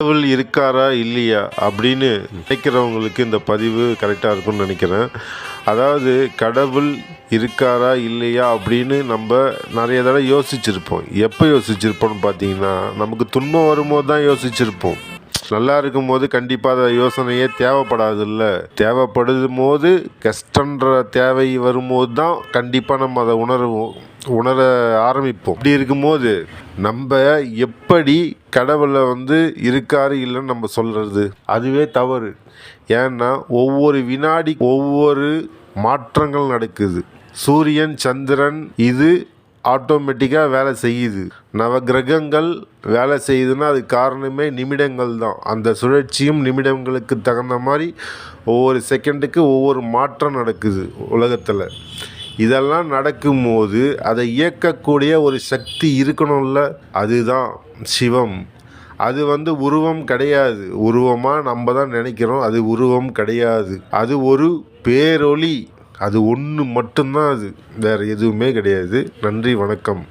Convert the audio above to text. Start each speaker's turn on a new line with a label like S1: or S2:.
S1: கடவுள் இருக்காரா இல்லையா அப்படின்னு நினைக்கிறவங்களுக்கு இந்த பதிவு கரெக்டாக இருக்கும்னு நினைக்கிறேன். அதாவது கடவுள் இருக்காரா இல்லையா அப்படின்னு நம்ம நிறைய தடவை யோசிச்சிருப்போம். எப்போ யோசிச்சிருப்போம்னு பார்த்தீங்கன்னா நமக்கு துன்பம் வரும்போது தான் யோசிச்சிருப்போம். நல்லா இருக்கும் போது கண்டிப்பாக அந்த யோசனையே தேவைப்படாதுல்ல. தேவைப்படும் போது கஷ்டன்ற தேவை வரும்போது தான் கண்டிப்பாக நம்ம அதை உணருவோம் உணர ஆரம்பிப்போம். இப்படி இருக்கும்போது நம்ம எப்படி கடவுளை வந்து இருக்காரு இல்லைன்னு நம்ம சொல்கிறது அதுவே தவறு. ஏன்னா ஒவ்வொரு வினாடி ஒவ்வொரு மாற்றங்கள் நடக்குது. சூரியன் சந்திரன் இது ஆட்டோமேட்டிக்காக வேலை செய்யுது. நவகிரகங்கள் வேலை செய்யுதுன்னா அது காரணமே நிமிடங்கள் தான். அந்த சுழற்சியும் நிமிடங்களுக்கு தகுந்த மாதிரி ஒவ்வொரு செகண்டுக்கு ஒவ்வொரு மாற்றம் நடக்குது உலகத்தில். இதெல்லாம் நடக்கும்போது அதை இயக்கக்கூடிய ஒரு சக்தி இருக்கணும்ல? அதுதான் சிவம். அது வந்து உருவம் கிடையாது. உருவமாக நம்ம தான் நினைக்கிறோம். அது உருவம் கிடையாது. அது ஒரு பேரொளி. அது ஒன்று மட்டும்தான் அது. வேறு எதுவுமே கிடையாது. நன்றி வணக்கம்.